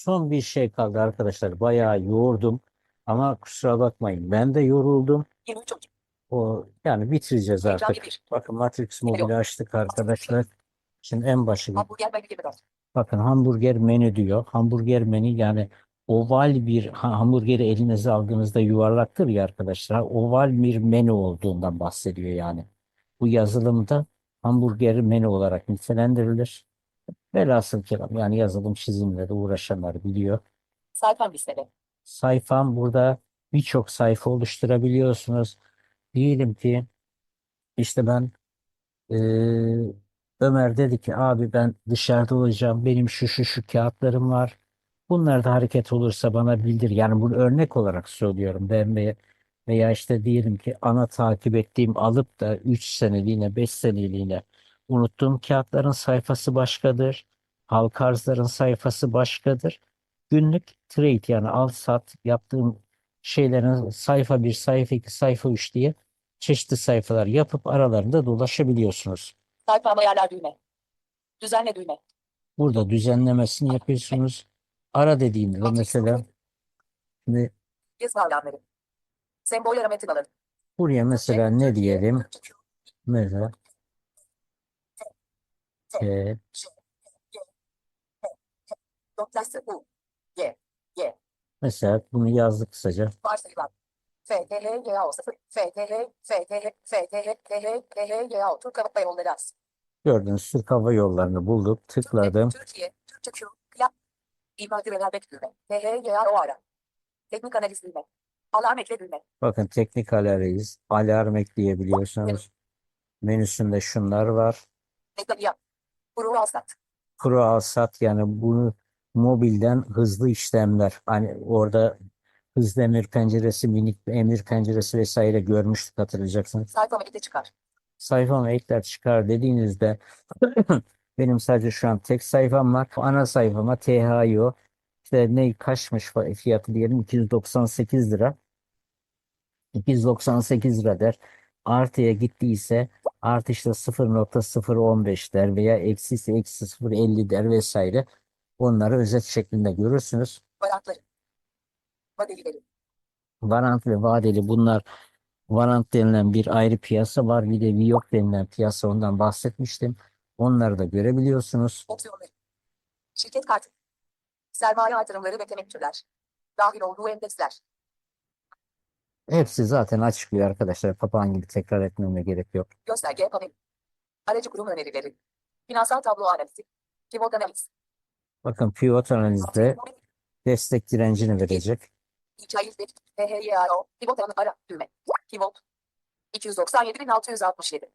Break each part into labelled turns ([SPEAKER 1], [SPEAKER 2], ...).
[SPEAKER 1] son bir şey kaldı arkadaşlar. Bayağı yoğurdum. Ama kusura bakmayın. Ben de yoruldum.
[SPEAKER 2] 23 12.
[SPEAKER 1] O yani bitireceğiz artık.
[SPEAKER 2] 1.
[SPEAKER 1] Bakın Matrix Mobile'i açtık arkadaşlar. Şimdi en başı
[SPEAKER 2] Hamburger menü 24.
[SPEAKER 1] bakın hamburger menü diyor. Hamburger menü yani oval bir ha- hamburgeri elinize aldığınızda yuvarlaktır ya arkadaşlar. Oval bir menü olduğundan bahsediyor yani. Bu yazılımda hamburger menü olarak nitelendirilir. Velhasıl kelam yani yazılım çizimle de uğraşanlar biliyor.
[SPEAKER 2] Sayfam listede.
[SPEAKER 1] Sayfam burada birçok sayfa oluşturabiliyorsunuz. Diyelim ki işte ben eee, Ömer dedi ki abi ben dışarıda olacağım. Benim şu şu şu kağıtlarım var. Bunlarda hareket olursa bana bildir. Yani bunu örnek olarak söylüyorum ben ve veya işte diyelim ki ana takip ettiğim alıp da 3 seneliğine 5 seneliğine unuttuğum kağıtların sayfası başkadır. Halka arzların sayfası başkadır. Günlük trade yani al sat yaptığım şeylerin sayfa 1, sayfa 2, sayfa 3 diye çeşitli sayfalar yapıp aralarında dolaşabiliyorsunuz.
[SPEAKER 2] Sayfam ayarlar düğme. Düzenle düğme.
[SPEAKER 1] Burada düzenlemesini yapıyorsunuz. Ara dediğimde mesela şimdi
[SPEAKER 2] Yazma alanları. Sembol arama metin alanı.
[SPEAKER 1] buraya mesela ne diyelim? Mesela T,
[SPEAKER 2] Noktası U. Y. Y.
[SPEAKER 1] mesela bunu yazdık kısaca.
[SPEAKER 2] Varsayılan. FTH YA 0. FTH FTH FTH TH TH YA Türk Hava Yolları Az.
[SPEAKER 1] Gördüğünüz Türk Hava Yolları'nı bulduk. Tıkladım.
[SPEAKER 2] Türkiye. Türkçe Q. Yap. İmajı vererek düğme. TH YA o ara. Teknik analiz. Alarm ekle.
[SPEAKER 1] Bakın teknik alarmıyız. Alarm ekleyebiliyorsunuz. Menüsünde şunlar var.
[SPEAKER 2] Reklam yap. Kuru alsat.
[SPEAKER 1] Pro al sat yani bunu mobilden hızlı işlemler. Hani orada hızlı emir penceresi, minik emir penceresi vesaire görmüştük hatırlayacaksınız.
[SPEAKER 2] Sayfa ekle çıkar.
[SPEAKER 1] sayfama ekler çıkar dediğinizde benim sadece şu an tek sayfam var. Ana sayfama THIO işte ne kaçmış fiyatı diyelim 298 lira. 298 lira der. Artıya gittiyse artı işte 0.015 der veya eksi ise eksi 0.50 der vesaire. Onları özet şeklinde görürsünüz.
[SPEAKER 2] Varantları. Vadelileri.
[SPEAKER 1] Varant ve vadeli bunlar Varant denilen bir ayrı piyasa var. Bir de Viyok denilen piyasa ondan bahsetmiştim. Onları da görebiliyorsunuz.
[SPEAKER 2] Opsiyonları. Şirket kartı. Sermaye artırımları ve temettüler. Dahil olduğu endeksler.
[SPEAKER 1] Hepsi zaten açıklıyor arkadaşlar. Papağan gibi tekrar etmeme gerek yok.
[SPEAKER 2] Gösterge paneli. Aracı kurum önerileri. Finansal tablo analizi. Pivot analiz.
[SPEAKER 1] Bakın pivot analizde destek direncini verecek.
[SPEAKER 2] Ve THYAO. Pivot alanı ara. Düğme. Pivot. 297.667.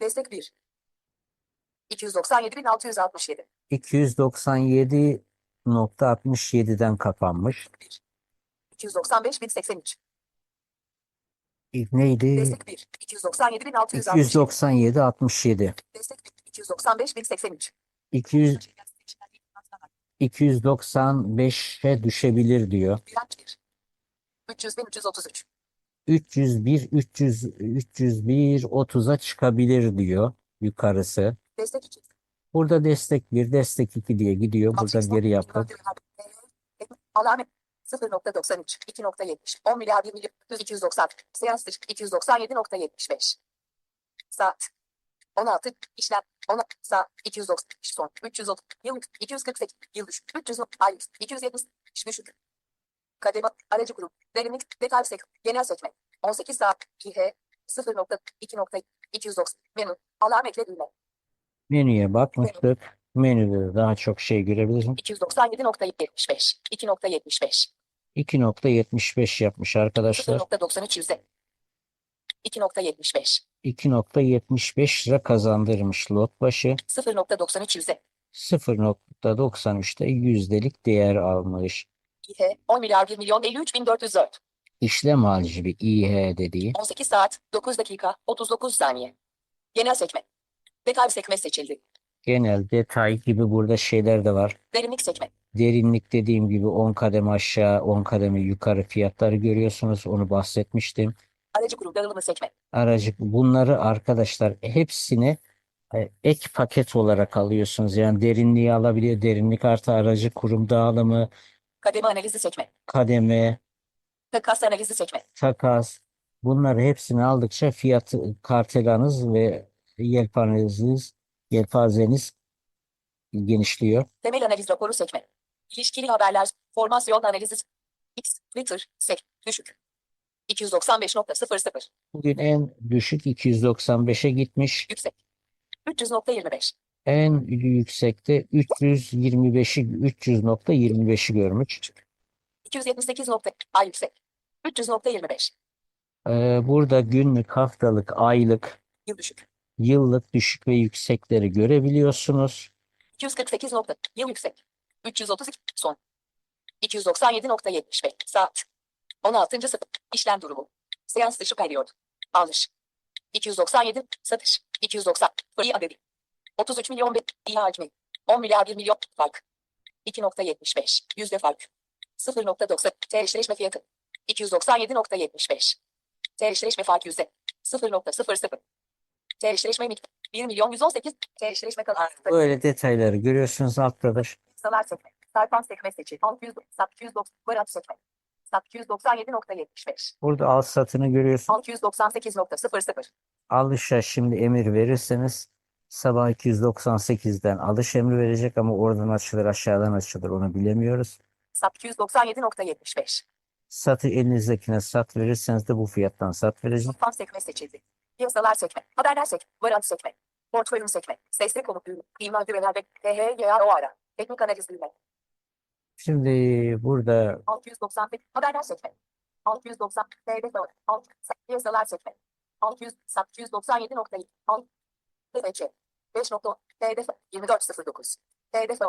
[SPEAKER 2] Destek 1. 297.667.
[SPEAKER 1] 297.67'den kapanmış.
[SPEAKER 2] 1. 295.083.
[SPEAKER 1] İlk neydi?
[SPEAKER 2] Destek 1. 297.667.
[SPEAKER 1] 297.67.
[SPEAKER 2] Destek 1. 295.083.
[SPEAKER 1] 200 295'e düşebilir diyor.
[SPEAKER 2] Direnç 1. 300.333.
[SPEAKER 1] 301 300 301 30'a çıkabilir diyor yukarısı.
[SPEAKER 2] Destek 2.
[SPEAKER 1] Burada destek 1, destek 2 diye gidiyor. Burada geri yaptık.
[SPEAKER 2] Alarm 0.93, 2.70, 10 milyar 1 milyon 290, seans dışı 297.75. Saat 16, işlem 10, saat 290, son 330, yıl 248, yıl düş 300, ay 270, düşük. Kademe, aracı grup, derinlik, detay sek, genel sekme, 18 saat, İH, 0.2.290, menü, alarm ekle düğme,
[SPEAKER 1] Menüye bakmıştık. Menüde de daha çok şey görebiliriz.
[SPEAKER 2] 297.75, 2.75.
[SPEAKER 1] 2.75 yapmış arkadaşlar.
[SPEAKER 2] 0.93 yüzde. 2.75.
[SPEAKER 1] 2.75 lira kazandırmış lot başı.
[SPEAKER 2] 0.93 yüzde.
[SPEAKER 1] 0.93'te yüzdelik değer almış.
[SPEAKER 2] İH 10 milyar 1 milyon 53 bin 404.
[SPEAKER 1] İşlem harici bir İH dediği
[SPEAKER 2] 18 saat 9 dakika 39 saniye. Genel sekme. Detay sekme seçildi.
[SPEAKER 1] Genel detay gibi burada şeyler de var.
[SPEAKER 2] Derinlik sekme.
[SPEAKER 1] Derinlik dediğim gibi 10 kademe aşağı 10 kademe yukarı fiyatları görüyorsunuz. Onu bahsetmiştim.
[SPEAKER 2] Aracı grup dağılımı sekme.
[SPEAKER 1] Aracı bunları arkadaşlar hepsini e, ek paket olarak alıyorsunuz. Yani derinliği alabiliyor. Derinlik artı aracı kurum dağılımı,
[SPEAKER 2] Kademe analizi seçme.
[SPEAKER 1] kademe,
[SPEAKER 2] Takas analizi seçme.
[SPEAKER 1] takas. Bunları hepsini aldıkça fiyat kartelanız ve yelpazeniz, yelpazeniz genişliyor.
[SPEAKER 2] Temel analiz raporu seçme. İlişkili haberler. Formasyon analizi. X. Twitter. Sek. Düşük. 295.00.
[SPEAKER 1] Bugün en düşük 295'e gitmiş.
[SPEAKER 2] Yüksek. 300.25.
[SPEAKER 1] En yüksekte 325'i 300.25'i görmüş.
[SPEAKER 2] 278. nokta- Ay yüksek. 300.25.
[SPEAKER 1] Ee, burada günlük, haftalık, aylık,
[SPEAKER 2] Yıl düşük.
[SPEAKER 1] Yıllık düşük ve yüksekleri görebiliyorsunuz.
[SPEAKER 2] 248 nokta. Yıl yüksek. 332 son. 297.75 saat. 16. sıfır. İşlem durumu. Seans dışı periyot. Alış. 297 satış. 290 free adedi. 33 milyon bir iyi hacmi. 10 milyar 1 milyon fark. 2.75 yüzde fark. 0.90 T eşleşme fiyatı. 297.75 T eşleşme fark yüzde. 0.00 T eşleşme miktarı. 1 milyon 118 T eşleşme kalan.
[SPEAKER 1] Böyle detayları görüyorsunuz altta da.
[SPEAKER 2] Salar sekme. Sarpan sekme seçil. 600, sat 290, varat sekme. Sat 297.75.
[SPEAKER 1] Burada al satını görüyorsunuz.
[SPEAKER 2] 698.00.
[SPEAKER 1] Alışa şimdi emir verirseniz sabah 298'den alış emri verecek ama oradan açılır aşağıdan açılır onu bilemiyoruz.
[SPEAKER 2] Sat 297.75.
[SPEAKER 1] Satı elinizdekine sat verirseniz de bu fiyattan sat verecek.
[SPEAKER 2] Sarpan sekme seçildi. Piyasalar sekme. Haberler sekme. Varat sekme. Portföyüm sekme. Sesli düğümü. Kıyma güvener ve THYA o ara. Teknik analiz düğme.
[SPEAKER 1] Şimdi burada
[SPEAKER 2] 695. Haberler sekme. 690. TDF. 6. Piyasalar sekme. 600. Sat 297.2. 6. TFC. 5 nokta. TDF. 2409. TDF.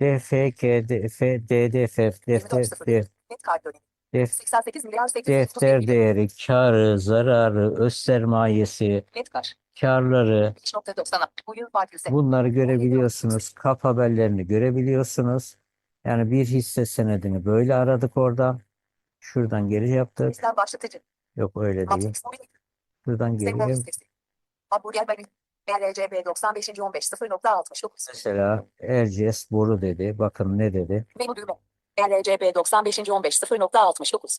[SPEAKER 1] DF, KDF, DDF,
[SPEAKER 2] 24.0.
[SPEAKER 1] def,
[SPEAKER 2] Net kart dönemi.
[SPEAKER 1] Def,
[SPEAKER 2] 88 milyar 830
[SPEAKER 1] defter değeri, karı, zararı, öz sermayesi,
[SPEAKER 2] Net kar.
[SPEAKER 1] karları
[SPEAKER 2] 5.90. Bu yıl fark yüksek.
[SPEAKER 1] bunları görebiliyorsunuz. Kap haberlerini görebiliyorsunuz. Yani bir hisse senedini böyle aradık oradan. Şuradan geri yaptık.
[SPEAKER 2] Başlatıcı.
[SPEAKER 1] Yok öyle değil.
[SPEAKER 2] Matrix Mobil.
[SPEAKER 1] Şuradan geri.
[SPEAKER 2] listesi. Hamburger Berlin. RCB 95. 15 0.69.
[SPEAKER 1] Mesela Erciyes boru dedi. Bakın ne dedi?
[SPEAKER 2] Menu düğme. RCB 95. 15 0.69.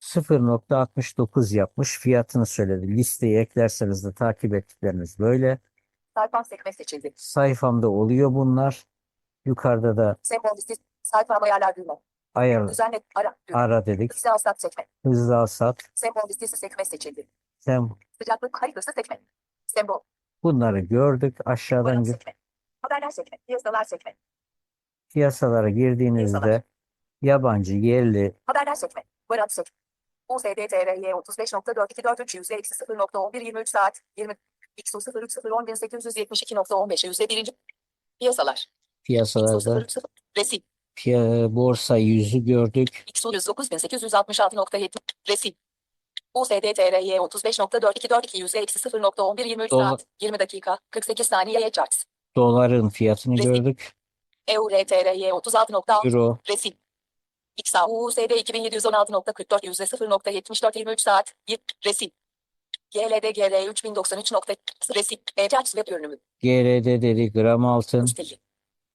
[SPEAKER 1] 0.69 yapmış. Fiyatını söyledi. Listeyi eklerseniz de takip ettikleriniz böyle.
[SPEAKER 2] Sayfam sekme seçildi.
[SPEAKER 1] Sayfamda oluyor bunlar. Yukarıda da
[SPEAKER 2] Sembol listesi. Sayfam ayarlar düğme.
[SPEAKER 1] ayar
[SPEAKER 2] Düzenle ara düğme.
[SPEAKER 1] ara dedik.
[SPEAKER 2] Hızlı alsat sekme.
[SPEAKER 1] Hızlı al sat.
[SPEAKER 2] Sembol listesi sekme seçildi.
[SPEAKER 1] Sen
[SPEAKER 2] Sıcaklık haritası sekme. Sembol.
[SPEAKER 1] bunları gördük. Aşağıdan
[SPEAKER 2] sekme. Haberler sekme. Piyasalar sekme.
[SPEAKER 1] Piyasalara girdiğinizde
[SPEAKER 2] Piyasalar.
[SPEAKER 1] yabancı, yerli
[SPEAKER 2] Haberler sekme. Varat sekme. USD TRY 35.424 eksi 0.11 23 saat 20 XU 0301872.15 yüzde birinci piyasalar. XU
[SPEAKER 1] piyasalarda
[SPEAKER 2] 030 resim.
[SPEAKER 1] piya- borsa yüzü gördük.
[SPEAKER 2] XU 109.866.70 resim. USD TRY 35.424 yüzde eksi 0.11 23
[SPEAKER 1] Dolar-
[SPEAKER 2] saat 20 dakika 48 saniye charts.
[SPEAKER 1] Doların fiyatını
[SPEAKER 2] Resim.
[SPEAKER 1] gördük.
[SPEAKER 2] EUR TRY 36.6
[SPEAKER 1] Euro
[SPEAKER 2] resim. XAU USD 2716.44 yüzde 0.74 23 saat 1 resim. GLD GR 3093. nokta- resim. E-Charts web görünümü.
[SPEAKER 1] GRD dedi gram altın.
[SPEAKER 2] Üsteli.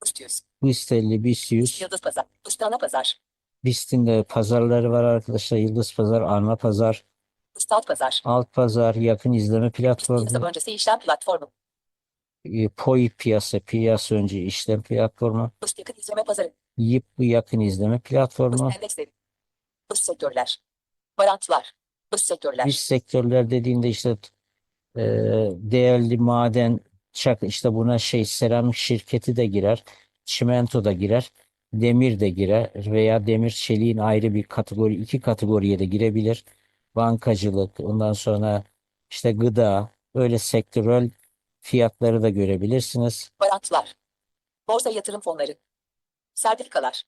[SPEAKER 2] Üst yüz.
[SPEAKER 1] BIST BIST 100.
[SPEAKER 2] Yıldız pazar. Üst ana pazar.
[SPEAKER 1] BIST'in de pazarları var arkadaşlar. Yıldız Pazar, Arma Pazar,
[SPEAKER 2] Üst alt pazar.
[SPEAKER 1] Alt Pazar, yakın izleme platformu,
[SPEAKER 2] öncesi işlem platformu.
[SPEAKER 1] E, POI piyasa, piyasa önce işlem platformu,
[SPEAKER 2] Üst yakın izleme pazarı.
[SPEAKER 1] YIP yakın izleme platformu.
[SPEAKER 2] Üst endeksleri. Üst sektörler. Varantlar. Üst sektörler.
[SPEAKER 1] Dış sektörler dediğinde işte e, değerli maden, çak işte buna şey seramik şirketi de girer, çimento da girer, demir de girer veya demir çeliğin ayrı bir kategori, iki kategoriye de girebilir. Bankacılık, ondan sonra işte gıda, öyle sektörel fiyatları da görebilirsiniz.
[SPEAKER 2] Varantlar. Borsa yatırım fonları. Sertifikalar.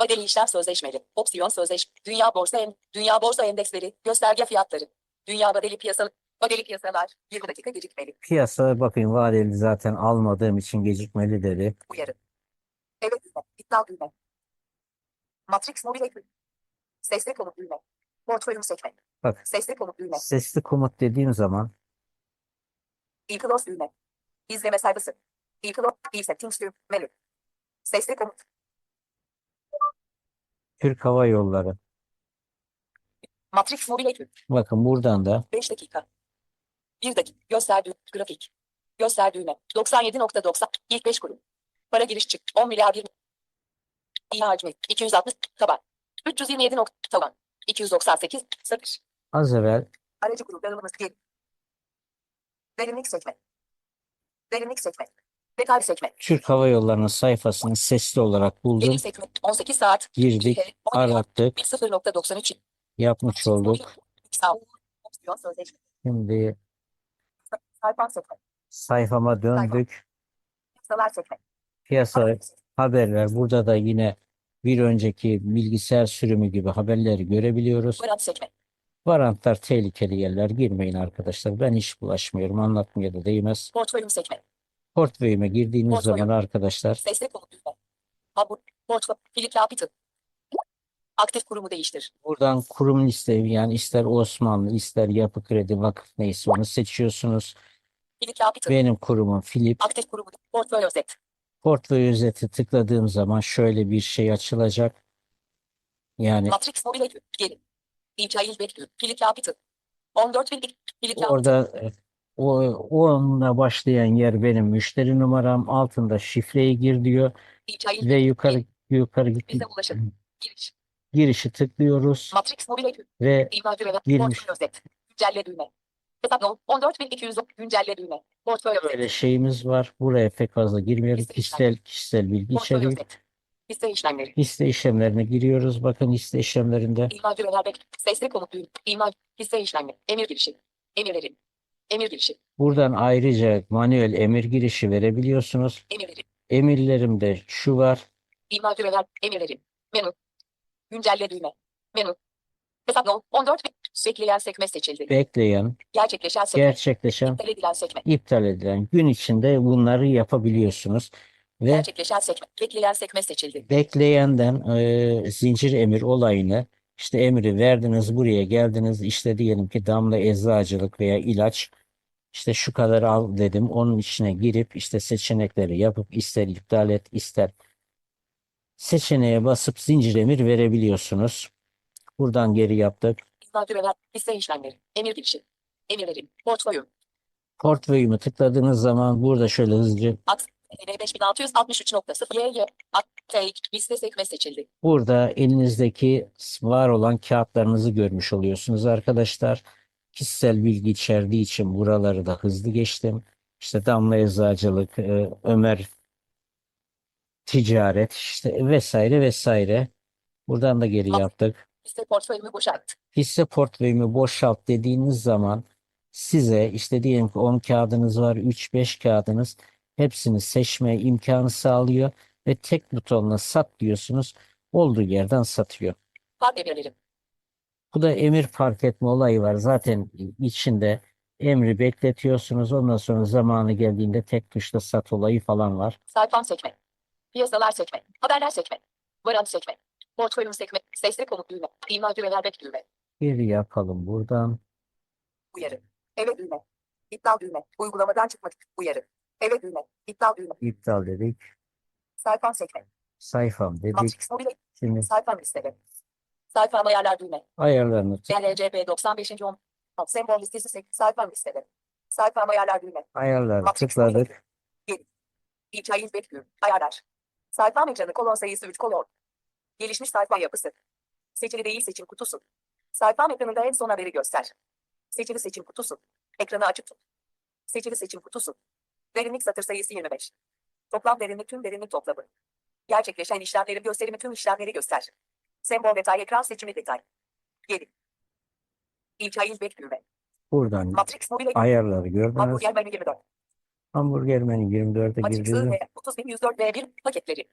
[SPEAKER 2] Vadeli işlem sözleşmeli. Opsiyon sözleşme. Dünya borsa en, Dünya borsa endeksleri. Gösterge fiyatları. Dünya vadeli piyasa vadeli piyasalar. 20 dakika gecikmeli.
[SPEAKER 1] Piyasa bakın vadeli zaten almadığım için gecikmeli dedi.
[SPEAKER 2] Uyarı. Evet düğme. İptal düğme. Matrix mobil ekran. Sesli komut düğme. Portföyüm sekme.
[SPEAKER 1] Bak
[SPEAKER 2] Sesli komut düğme.
[SPEAKER 1] sesli komut dediğim zaman
[SPEAKER 2] E-Close düğme. İzleme sayfası. E-Close. E-Settings düğüm. Menü. Sesli komut.
[SPEAKER 1] Türk Hava Yolları.
[SPEAKER 2] Matrix mobil ekü.
[SPEAKER 1] Bakın buradan da
[SPEAKER 2] 5 dakika. 1 dakika. Göster düğüm. Grafik. Göster düğme. 97.90. İlk 5 kurum. Para giriş çık. 10 milyar 1. İyi hacmi. 260. Taban. 327 nokta. Taban. 298. Satış.
[SPEAKER 1] az evvel
[SPEAKER 2] Aracı gruplarımız 1. Derinlik sekme. Derinlik sekme. Detay sekme.
[SPEAKER 1] Türk Hava Yolları'nın sayfasını sesli olarak buldum.
[SPEAKER 2] Derin sekme. 18 saat.
[SPEAKER 1] Girdik,
[SPEAKER 2] 10 milyar.
[SPEAKER 1] arattık,
[SPEAKER 2] 0.93.
[SPEAKER 1] yapmış olduk. Şimdi sayfama döndük.
[SPEAKER 2] Piyasalar.
[SPEAKER 1] Piyasa haberler. Burada da yine bir önceki bilgisayar sürümü gibi haberleri görebiliyoruz.
[SPEAKER 2] Varant sekme.
[SPEAKER 1] Varantlar tehlikeli yerler. Girmeyin arkadaşlar. Ben hiç bulaşmıyorum. Anlatmaya da değmez.
[SPEAKER 2] Portföyüm sekme.
[SPEAKER 1] Portföyüme girdiğiniz
[SPEAKER 2] Portföy.
[SPEAKER 1] zaman arkadaşlar
[SPEAKER 2] Sesli komut düğme. Habur. Portföy. Philip Capital. Aktif kurumu değiştir.
[SPEAKER 1] buradan kurum liste yani ister Osmanlı ister Yapı Kredi Vakıf neyse onu seçiyorsunuz.
[SPEAKER 2] Philip Capital.
[SPEAKER 1] Benim kurumum Philip.
[SPEAKER 2] Aktif kurumu. Portföy özet.
[SPEAKER 1] Portföy özeti tıkladığım zaman şöyle bir şey açılacak. Yani
[SPEAKER 2] Matrix mobil ekü. Gelin. İlçayil bekliyor. Philip Capital. 14 bin. Capital.
[SPEAKER 1] orada e, o onunla başlayan yer benim müşteri numaram. Altında şifreyi gir diyor
[SPEAKER 2] İlçayil
[SPEAKER 1] ve yukarı yukarı
[SPEAKER 2] Bize ulaşın. Giriş.
[SPEAKER 1] girişi tıklıyoruz
[SPEAKER 2] Matrix mobil ekü.
[SPEAKER 1] ve
[SPEAKER 2] İmajı ve
[SPEAKER 1] Girmiş.
[SPEAKER 2] portföy özet. Güncelle düğme. Hesap yol 14.200 güncelle düğme. Portföy
[SPEAKER 1] böyle şeyimiz var. Buraya pek fazla girmiyorum.
[SPEAKER 2] Liste
[SPEAKER 1] Kişisel kişisel bilgi
[SPEAKER 2] Portföy
[SPEAKER 1] içeriği.
[SPEAKER 2] özet. Liste işlemleri.
[SPEAKER 1] Liste işlemlerine giriyoruz. Bakın liste işlemlerinde
[SPEAKER 2] İmajı ve verbek. Sesli komut düğüm. İmaj. Liste işlemleri. Emir girişi. Emirlerin. Emir girişi.
[SPEAKER 1] buradan ayrıca manuel emir girişi verebiliyorsunuz.
[SPEAKER 2] Emirlerin.
[SPEAKER 1] Emirlerimde şu var.
[SPEAKER 2] İmajı ve ver. Emirlerin. Menü. Güncelle düğme. Menü. Hesap yol 14 bin. Bekleyen sekme seçildi.
[SPEAKER 1] Bekleyen,
[SPEAKER 2] Gerçekleşen sekme.
[SPEAKER 1] gerçekleşen,
[SPEAKER 2] İptal edilen sekme.
[SPEAKER 1] iptal edilen gün içinde bunları yapabiliyorsunuz. Ve
[SPEAKER 2] Gerçekleşen sekme. Bekleyen sekme seçildi.
[SPEAKER 1] bekleyenden e, zincir emir olayını işte emri verdiniz buraya geldiniz işte diyelim ki damla eczacılık veya ilaç işte şu kadar al dedim onun içine girip işte seçenekleri yapıp ister iptal et ister seçeneğe basıp zincir emir verebiliyorsunuz. Buradan geri yaptık.
[SPEAKER 2] Ver. Liste işlemleri. Emir girişi. Emirlerin. Portföyüm.
[SPEAKER 1] Portföyümü tıkladığınız zaman burada şöyle hızlıca
[SPEAKER 2] At. TL 5663.0 YY. Take. Liste sekme seçildi.
[SPEAKER 1] Burada elinizdeki var olan kağıtlarınızı görmüş oluyorsunuz arkadaşlar. Kişisel bilgi içerdiği için buraları da hızlı geçtim. İşte Damla Eczacılık, e, Ömer Ticaret işte vesaire vesaire. Buradan da geri yaptık.
[SPEAKER 2] Liste portföyümü boşalt.
[SPEAKER 1] Hisse portföyümü boşalt dediğiniz zaman size işte diyelim ki 10 kağıdınız var, 3-5 kağıdınız hepsini seçme imkanı sağlıyor ve tek butonla sat diyorsunuz. Olduğu yerden satıyor.
[SPEAKER 2] Fark emirlerim.
[SPEAKER 1] Bu da emir fark etme olayı var. Zaten içinde emri bekletiyorsunuz. Ondan sonra zamanı geldiğinde tek tuşla sat olayı falan var.
[SPEAKER 2] Sayfam sekme. Piyasalar sekme. Haberler sekme. Varant sekme. Portföyüm sekme. Sesli komut düğme. İmajı ve verbek düğme.
[SPEAKER 1] Bir yapalım buradan.
[SPEAKER 2] Uyarı. Evet düğme. İptal düğme. Uygulamadan çıkmak. Uyarı. Evet düğme. İptal düğme.
[SPEAKER 1] İptal dedik.
[SPEAKER 2] Sayfam sekme.
[SPEAKER 1] Sayfam dedik.
[SPEAKER 2] Matrix mobil.
[SPEAKER 1] Şimdi
[SPEAKER 2] Sayfam listeli. Sayfam ayarlar düğme.
[SPEAKER 1] ayarlarını
[SPEAKER 2] LCP 95. 10. Sembol listesi sek. Sayfam listeli. Sayfam ayarlar düğme.
[SPEAKER 1] ayarları
[SPEAKER 2] Matrix
[SPEAKER 1] tıkladık.
[SPEAKER 2] İlçayız bekliyor. Ayarlar. Sayfam ekranı kolon sayısı 3 kolon. Gelişmiş sayfa yapısı. Seçili değil seçim kutusu. Sayfam ekranında en son haberi göster. Seçili seçim kutusu. Ekranı açık tut. Seçili seçim kutusu. Derinlik satır sayısı 25. Toplam derinlik tüm derinlik toplamı. Gerçekleşen işlemlerin gösterimi tüm işlemleri göster. Sembol detay ekran seçimi detay. 7. İlçayız bekliyor.
[SPEAKER 1] Buradan
[SPEAKER 2] Matrix mobil
[SPEAKER 1] ayarları gördünüz.
[SPEAKER 2] hamburger menü 24.
[SPEAKER 1] Hamburger menü 24'e
[SPEAKER 2] Matrix
[SPEAKER 1] girdiğinde
[SPEAKER 2] ve 30104 V1 paketleri.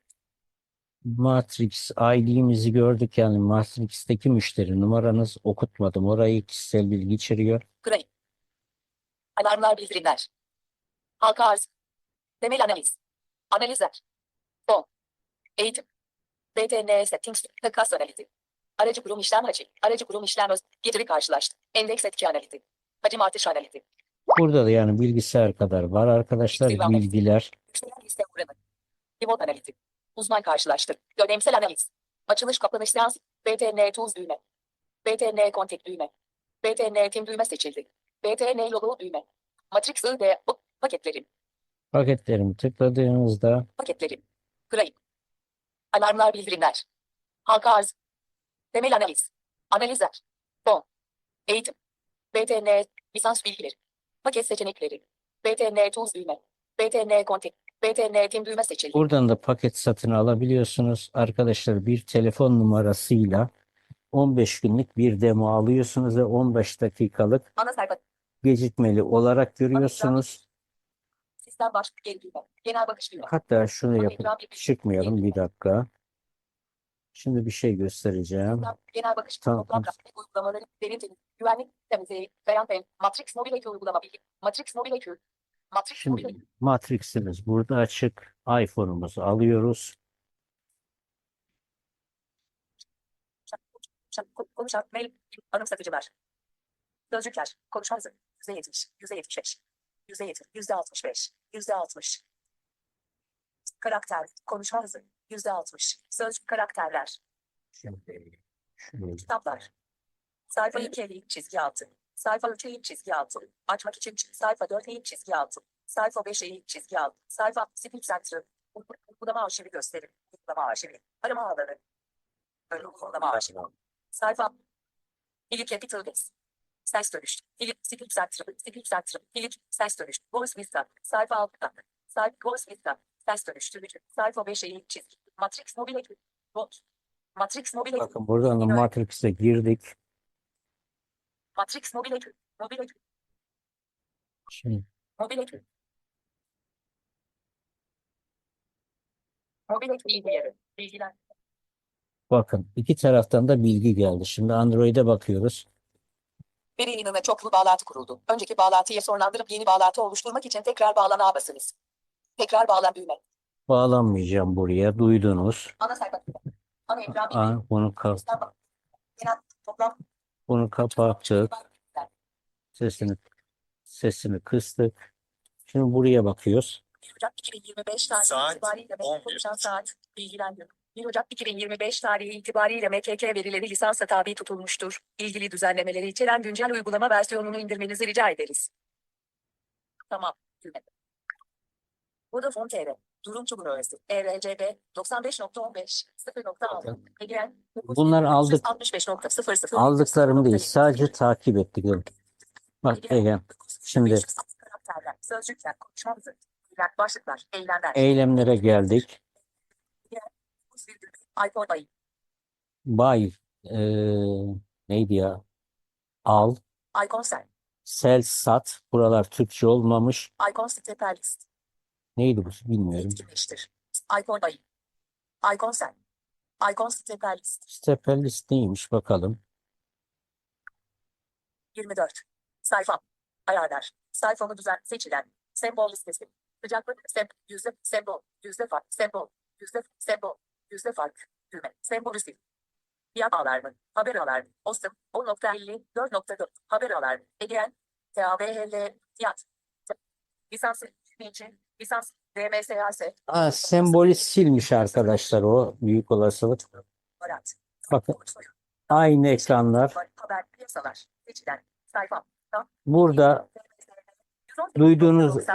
[SPEAKER 1] Matrix ID'mizi gördük yani Matrix'teki müşteri numaranız okutmadım. Orayı kişisel bilgi içeriyor.
[SPEAKER 2] Gray. Alarmlar bildirimler. Halka arz. Temel analiz. Analizler. Fon. Eğitim. BTN settings. Takas analizi. Aracı kurum işlem hacim. Aracı kurum işlem öz. Getiri karşılaştı. Endeks etki analizi. Hacim artış analizi.
[SPEAKER 1] Burada da yani bilgisayar kadar var arkadaşlar
[SPEAKER 2] İstihdam et.
[SPEAKER 1] bilgiler.
[SPEAKER 2] Yükselen liste oranı. Pivot analizi. Uzman karşılaştır. Dönemsel analiz. Açılış kapanış seans. BTN Tools düğme. BTN Contact düğme. BTN Team düğme seçildi. BTN logo düğme. Matrix ID bu paketlerin.
[SPEAKER 1] Paketlerimi tıkladığınızda
[SPEAKER 2] Paketlerin. Kırayım. Alarmlar bildirimler. Halka arz. Temel analiz. Analizler. Fon. Eğitim. BTN lisans bilgileri. Paket seçenekleri. BTN Tools düğme. BTN Contact. BTN Team düğme seçildi.
[SPEAKER 1] buradan da paket satın alabiliyorsunuz. Arkadaşlar bir telefon numarasıyla 15 günlük bir demo alıyorsunuz ve 15 dakikalık
[SPEAKER 2] Ana sayfa.
[SPEAKER 1] gecikmeli olarak görüyorsunuz.
[SPEAKER 2] Sistem baş. Geri düğme. Genel bakış düğme.
[SPEAKER 1] Hatta şunu yapıp çıkmayalım bir dakika. Şimdi bir şey göstereceğim.
[SPEAKER 2] Genel bakış.
[SPEAKER 1] Tamam.
[SPEAKER 2] Toplam grafik uygulamaları. Derin. Güvenlik temizliği. Beyan pen. Matrix Mobile Q uygulama bilgi. Matrix Mobile Q. Matrix Mobile
[SPEAKER 1] Şimdi Matrix'imiz burada açık. iPhone'umuzu alıyoruz.
[SPEAKER 2] Konuşan, konuşan, mail, anımsatıcılar. Sözcükler, konuşma hızı, yüzde yetmiş, yüzde beş, yüzde altmış beş, yüzde altmış. Karakter, konuşma hızı, yüzde altmış, sözcük karakterler,
[SPEAKER 1] Şimdi
[SPEAKER 2] kitaplar. Sayfa 2 eğik çizgi altı, sayfa 3 eğik çizgi altı, açmak için sayfa 4 eğik çizgi altı, sayfa 5 eğik çizgi altı, sayfa speed center, uygulama arşivi gösterim, uygulama arşivi, arama Böyle uygulama arşivi. Sayfa. Capital Base. Ses dönüş. Philip Speak Center. Speak Center. Philip ses dönüş. Voice Vista. Sayfa altta. Sayfa Voice Vista. Ses dönüştürücü. Sayfa 5 eğik çizgi. Matrix Mobile. Bot. Matrix Mobile.
[SPEAKER 1] bakın buradan da Matrix'e girdik.
[SPEAKER 2] Matrix Mobile. Mobile.
[SPEAKER 1] Şimdi
[SPEAKER 2] Mobile. Mobile bilgileri. Bilgiler.
[SPEAKER 1] bakın iki taraftan da bilgi geldi. Şimdi Android'e bakıyoruz.
[SPEAKER 2] Veri yayınına çoklu bağlantı kuruldu. Önceki bağlantıyı sonlandırıp yeni bağlantı oluşturmak için tekrar bağlana basınız. Tekrar bağlan düğme.
[SPEAKER 1] Bağlanmayacağım buraya. Duydunuz.
[SPEAKER 2] Ana sayfa. Ana ekran.
[SPEAKER 1] Aa, bunu, ka-
[SPEAKER 2] Sistem bak- Genel toplam
[SPEAKER 1] bunu kapattık. Sesini sesini kıstık. Şimdi buraya bakıyoruz.
[SPEAKER 2] 1 Ocak 2025 tarihi
[SPEAKER 3] Saat
[SPEAKER 2] itibariyle
[SPEAKER 3] 11.
[SPEAKER 2] konuşan saat bilgilendir. 1 Ocak 2025 tarihi itibariyle MKK verileri lisansa tabi tutulmuştur. İlgili düzenlemeleri içeren güncel uygulama versiyonunu indirmenizi rica ederiz. Tamam. Vodafone TR. Durum Cumhuriyeti. ERCB 95.15 0.6 Egean
[SPEAKER 1] Bunları aldık.
[SPEAKER 2] 65.00
[SPEAKER 1] Aldıklarım değil. Sadece takip ettik. Bak Egen. Şimdi
[SPEAKER 2] sözcükler, konuşma hızı, fiiller, başlıklar, eylemler,
[SPEAKER 1] eylemlere geldik.
[SPEAKER 2] iPhone ayı,
[SPEAKER 1] Buy eee, neydi ya? Al,
[SPEAKER 2] icon sen,
[SPEAKER 1] sell, sat. Buralar Türkçe olmamış.
[SPEAKER 2] icon stepper list,
[SPEAKER 1] Neydi bu? Bilmiyorum.
[SPEAKER 2] etkinleştir, iPhone ayı, icon sen, icon stepper list,
[SPEAKER 1] Stepper list neymiş bakalım.
[SPEAKER 2] 24, sayfa, ayarlar, sayfamı düzen, seçilen, sembol listesi, sıcaklık, sem, yüzde, sembol, yüzde fark, sembol, yüzde, sembol, yüzde fark, düğme, sembol listesi. Fiyat alarmı, haber alarmı, OSM, 10.50, 4.4, haber alarmı, Egean, TABHL, fiyat, lisans, için, lisans, DMSAS,
[SPEAKER 1] Aa, sembolü silmiş arkadaşlar o büyük olasılık.
[SPEAKER 2] Barat,
[SPEAKER 1] Bakın. Aynı ekranlar.
[SPEAKER 2] haber, piyasalar, seçilen, sayfa,
[SPEAKER 1] Burada Duyduğunuz-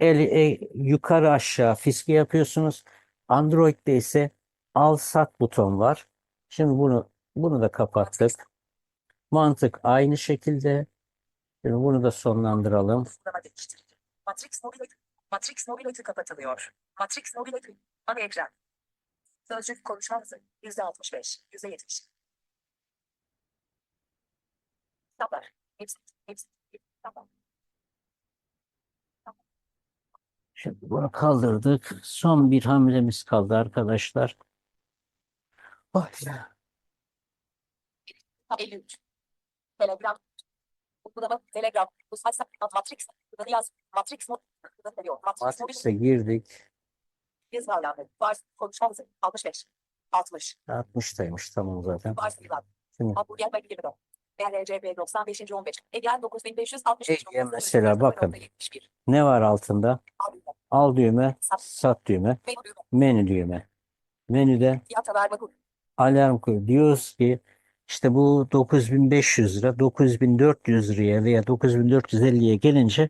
[SPEAKER 1] el, e, yukarı aşağı fiske yapıyorsunuz. Android'de ise al sat buton var. Şimdi bunu bunu da kapattık. Mantık aynı şekilde. Şimdi bunu da sonlandıralım.
[SPEAKER 2] Matrix Mobile Matrix Mobile kapatılıyor. Matrix Mobile ana ekran. Sözcük konuşma hızı %65, %70. Kitaplar. Hepsi, hepsi. Tamam.
[SPEAKER 1] Şimdi bunu kaldırdık. Son bir hamlemiz kaldı arkadaşlar. Ay.
[SPEAKER 2] 53. Telegram. Uygulama Telegram. Bu Matrix. Yaz. Matrix.
[SPEAKER 1] Matrix'e girdik.
[SPEAKER 2] Biz bağlandı. Vars konuşma hızı 65. 60.
[SPEAKER 1] 60'taymış tamam zaten.
[SPEAKER 2] Vars.
[SPEAKER 1] Şimdi
[SPEAKER 2] Hamburger ve 24. BRCB 95. 15. Egen 9565.
[SPEAKER 1] Ege mesela bakın. Ne var altında? Al düğme, sat düğme,
[SPEAKER 2] Menü düğme.
[SPEAKER 1] menü düğme. Menüde alarm koy. Diyoruz ki işte bu 9500 lira 9400 liraya veya 9450'ye gelince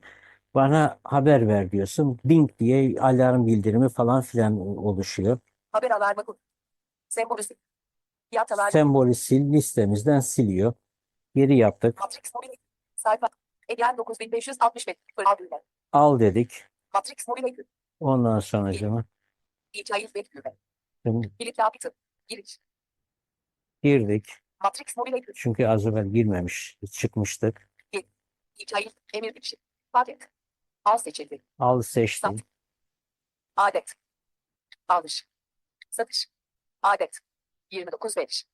[SPEAKER 1] bana haber ver diyorsun. Ding diye alarm bildirimi falan filan oluşuyor.
[SPEAKER 2] Haber haber bakın. Sembolüsü. Fiyat haber
[SPEAKER 1] Sembolü sil listemizden siliyor. Geri yaptık.
[SPEAKER 2] Matrix mobil sayfa. Egen 9565. Fırla düğme.
[SPEAKER 1] Al dedik.
[SPEAKER 2] Matrix mobil ekü.
[SPEAKER 1] Ondan sonra canım
[SPEAKER 2] İlçayız ve
[SPEAKER 1] şimdi
[SPEAKER 2] Kilit kapitı. Giriş.
[SPEAKER 1] girdik.
[SPEAKER 2] Matrix mobil ekü.
[SPEAKER 1] Çünkü az evvel girmemiş. Çıkmıştık.
[SPEAKER 2] İlçayız. Emir girişi. Fark et. Al seçildi.
[SPEAKER 1] Al seçtim.
[SPEAKER 2] Sat. Adet. Alış. Satış. Adet. 29 veriş.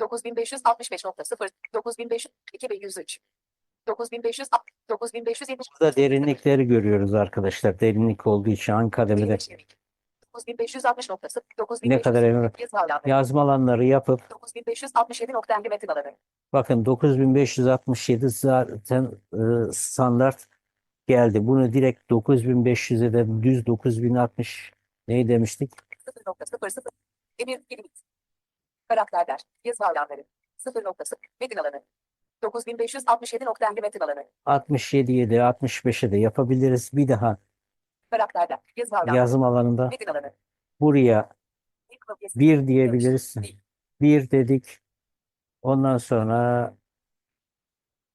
[SPEAKER 2] 9565.0 9500 2103 9500 9570
[SPEAKER 1] Burada derinlikleri görüyoruz arkadaşlar. Derinlik olduğu için Ankara'da
[SPEAKER 2] 9560.0 9500
[SPEAKER 1] ne kadar emin
[SPEAKER 2] yazma alanları.
[SPEAKER 1] yapıp
[SPEAKER 2] 9567 nokta emri metin alanı.
[SPEAKER 1] bakın 9567 zaten e, standart geldi. Bunu direkt 9500'e de düz 9060 ne demiştik?
[SPEAKER 2] 0.00 emir. Karakterler. Yazma alanları. 0.0 metin alanı. 9567 nokta emri metin alanı.
[SPEAKER 1] 67'ye de 65'e de yapabiliriz. Bir daha
[SPEAKER 2] Karakterler. Yazma alanları.
[SPEAKER 1] yazım alanında
[SPEAKER 2] Metin alanı.
[SPEAKER 1] buraya
[SPEAKER 2] Bir klavyesi.
[SPEAKER 1] 1 diyebiliriz.
[SPEAKER 2] Bir.
[SPEAKER 1] 1 dedik. Ondan sonra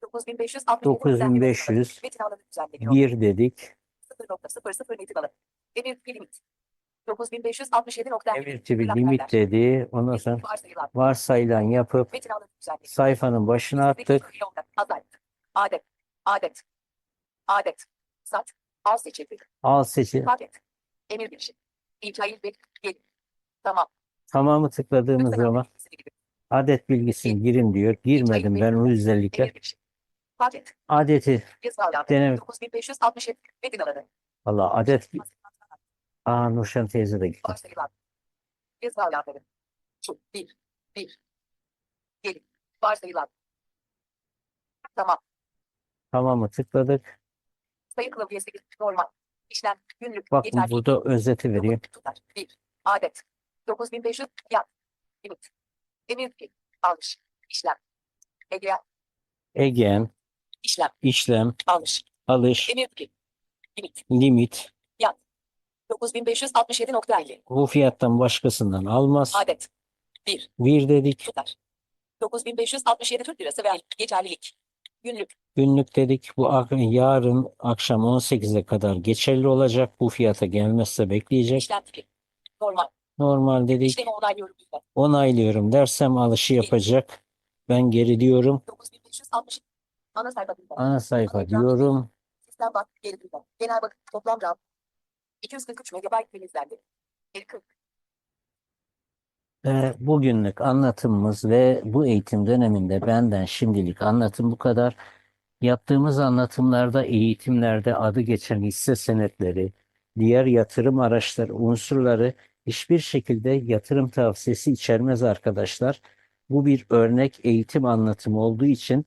[SPEAKER 2] 9567
[SPEAKER 1] 9500
[SPEAKER 2] metin alanı düzenleniyor.
[SPEAKER 1] 1 dedik.
[SPEAKER 2] 0.00 metin alanı. Emir limit. 9567 nokta
[SPEAKER 1] Emir tipi limit dedi. Ondan sonra
[SPEAKER 2] Varsayılan.
[SPEAKER 1] varsayılan yapıp
[SPEAKER 2] Metin alanı düzenleniyor.
[SPEAKER 1] sayfanın başına attık.
[SPEAKER 2] Adet. Adet. Adet. Adet. Sat. Al seçildi.
[SPEAKER 1] Al seçi.
[SPEAKER 2] Fark et. Emir girişi. İlçayı ve gel. Tamam.
[SPEAKER 1] Tamamı tıkladığımız zaman adet bilgisini girin diyor. Girmedim ben o özellikle.
[SPEAKER 2] Emir girişi. Fark et.
[SPEAKER 1] Adeti
[SPEAKER 2] Yazma alanı.
[SPEAKER 1] Deneme.
[SPEAKER 2] 9567 metin alanı.
[SPEAKER 1] valla adet Aa Nurşen teyze de gitti.
[SPEAKER 2] Varsayılan. Yazma alanları. Şu. Bir. Bir. Gelin. Varsayılan. Tamam.
[SPEAKER 1] Tamamı tıkladık.
[SPEAKER 2] Sayı klavyesi normal. İşlem. Günlük.
[SPEAKER 1] Bak
[SPEAKER 2] yeterli.
[SPEAKER 1] burada özeti veriyor.
[SPEAKER 2] Tutar. Bir. Adet. 9500. Yat. Limit. Emir ki. Alış. İşlem. Ege.
[SPEAKER 1] Egen,
[SPEAKER 2] İşlem.
[SPEAKER 1] işlem,
[SPEAKER 2] Alış.
[SPEAKER 1] alış,
[SPEAKER 2] Emir ki. Limit.
[SPEAKER 1] limit.
[SPEAKER 2] 9567.50.
[SPEAKER 1] Bu fiyattan başkasından almaz.
[SPEAKER 2] Adet. Bir.
[SPEAKER 1] Bir dedik.
[SPEAKER 2] Tutar. 9567 Türk Lirası ve geçerlilik. Günlük.
[SPEAKER 1] Günlük dedik. Bu ak- yarın akşam 18'e kadar geçerli olacak. Bu fiyata gelmezse bekleyecek.
[SPEAKER 2] İşlem tipi. Normal.
[SPEAKER 1] Normal dedik.
[SPEAKER 2] İşlemi onaylıyorum.
[SPEAKER 1] Onaylıyorum dersem alışı yapacak. Ben geri diyorum.
[SPEAKER 2] 9560. Ana sayfa.
[SPEAKER 1] Ana sayfa diyorum.
[SPEAKER 2] Sistem bak. Geri lütfen. Genel bak. Toplam RAM. 243 MB filizlendi. 40.
[SPEAKER 1] Ve bugünlük anlatımımız ve bu eğitim döneminde benden şimdilik anlatım bu kadar. Yaptığımız anlatımlarda, eğitimlerde adı geçen hisse senetleri, diğer yatırım araçları, unsurları hiçbir şekilde yatırım tavsiyesi içermez arkadaşlar. Bu bir örnek eğitim anlatımı olduğu için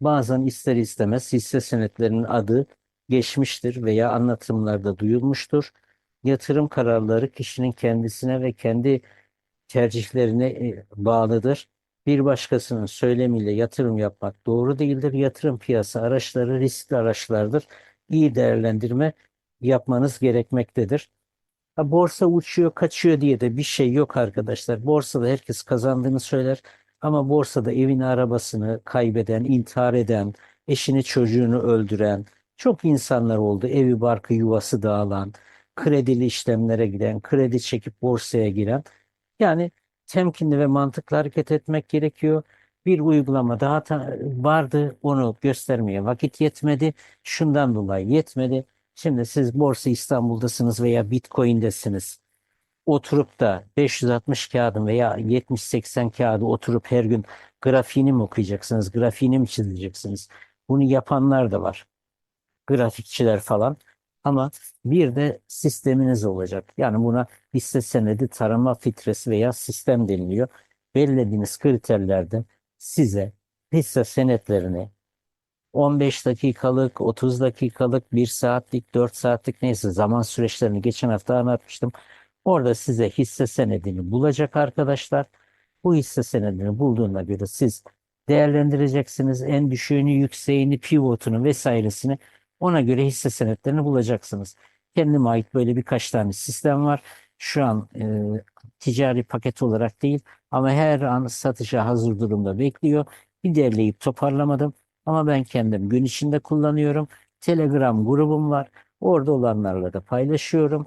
[SPEAKER 1] bazen ister istemez hisse senetlerinin adı geçmiştir veya anlatımlarda duyulmuştur. Yatırım kararları kişinin kendisine ve kendi tercihlerine e, bağlıdır. Bir başkasının söylemiyle yatırım yapmak doğru değildir. Yatırım piyasa araçları riskli araçlardır. İyi değerlendirme yapmanız gerekmektedir. Ha, borsa uçuyor, kaçıyor diye de bir şey yok arkadaşlar. Borsada herkes kazandığını söyler ama borsada evini, arabasını kaybeden, intihar eden, eşini, çocuğunu öldüren çok insanlar oldu. Evi, barkı, yuvası dağılan, kredili işlemlere giden, kredi çekip borsaya giren. Yani temkinli ve mantıklı hareket etmek gerekiyor. Bir uygulama daha vardı, onu göstermeye vakit yetmedi. Şundan dolayı yetmedi. Şimdi siz Borsa İstanbul'dasınız veya Bitcoin'desiniz. Oturup da 560 kağıdın veya 70-80 kağıdı oturup her gün grafiğini mi okuyacaksınız, grafiğini mi çizeceksiniz? Bunu yapanlar da var. Grafikçiler falan. Ama bir de sisteminiz olacak. Yani buna hisse senedi tarama filtresi veya sistem deniliyor. Belirlediğiniz kriterlerde size hisse senetlerini 15 dakikalık, 30 dakikalık, 1 saatlik, 4 saatlik neyse zaman süreçlerini geçen hafta anlatmıştım. Orada size hisse senedini bulacak arkadaşlar. Bu hisse senedini bulduğuna göre siz değerlendireceksiniz. En düşüğünü, yükseğini, pivotunu vesairesini ona göre hisse senetlerini bulacaksınız. Kendime ait böyle birkaç tane sistem var. Şu an e, ticari paket olarak değil ama her an satışa hazır durumda bekliyor. Bir derleyip toparlamadım ama ben kendim gün içinde kullanıyorum. Telegram grubum var. Orada olanlarla da paylaşıyorum.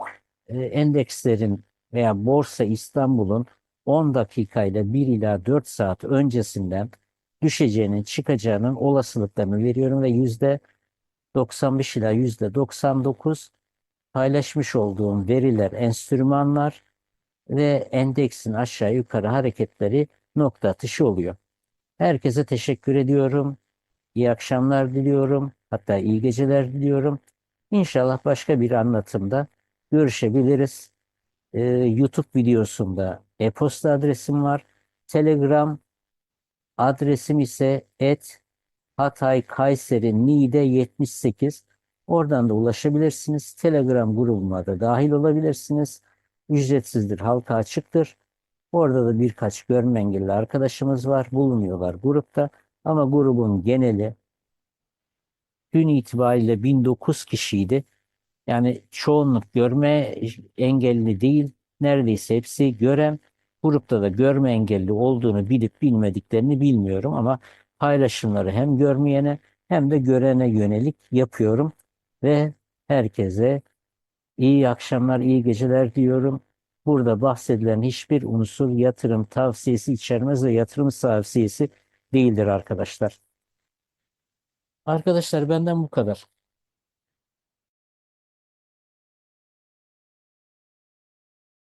[SPEAKER 1] E, endekslerin veya Borsa İstanbul'un 10 dakikayla 1 ila 4 saat öncesinden düşeceğinin, çıkacağının olasılıklarını veriyorum ve yüzde 95 ila yüzde 99 paylaşmış olduğum veriler, enstrümanlar ve endeksin aşağı yukarı hareketleri nokta atışı oluyor. Herkese teşekkür ediyorum. İyi akşamlar diliyorum. Hatta iyi geceler diliyorum. İnşallah başka bir anlatımda görüşebiliriz. Ee, YouTube videosunda e-posta adresim var. Telegram adresim ise et Hatay Kayseri Niğde 78. Oradan da ulaşabilirsiniz. Telegram grubuma da dahil olabilirsiniz. Ücretsizdir, halka açıktır. Orada da birkaç görme engelli arkadaşımız var. Bulunuyorlar grupta. Ama grubun geneli dün itibariyle 1009 kişiydi. Yani çoğunluk görme engelli değil. Neredeyse hepsi gören. Grupta da görme engelli olduğunu bilip bilmediklerini bilmiyorum ama paylaşımları hem görmeyene hem de görene yönelik yapıyorum ve herkese iyi akşamlar, iyi geceler diyorum. Burada bahsedilen hiçbir unsur yatırım tavsiyesi içermez ve yatırım tavsiyesi değildir arkadaşlar. Arkadaşlar benden bu kadar.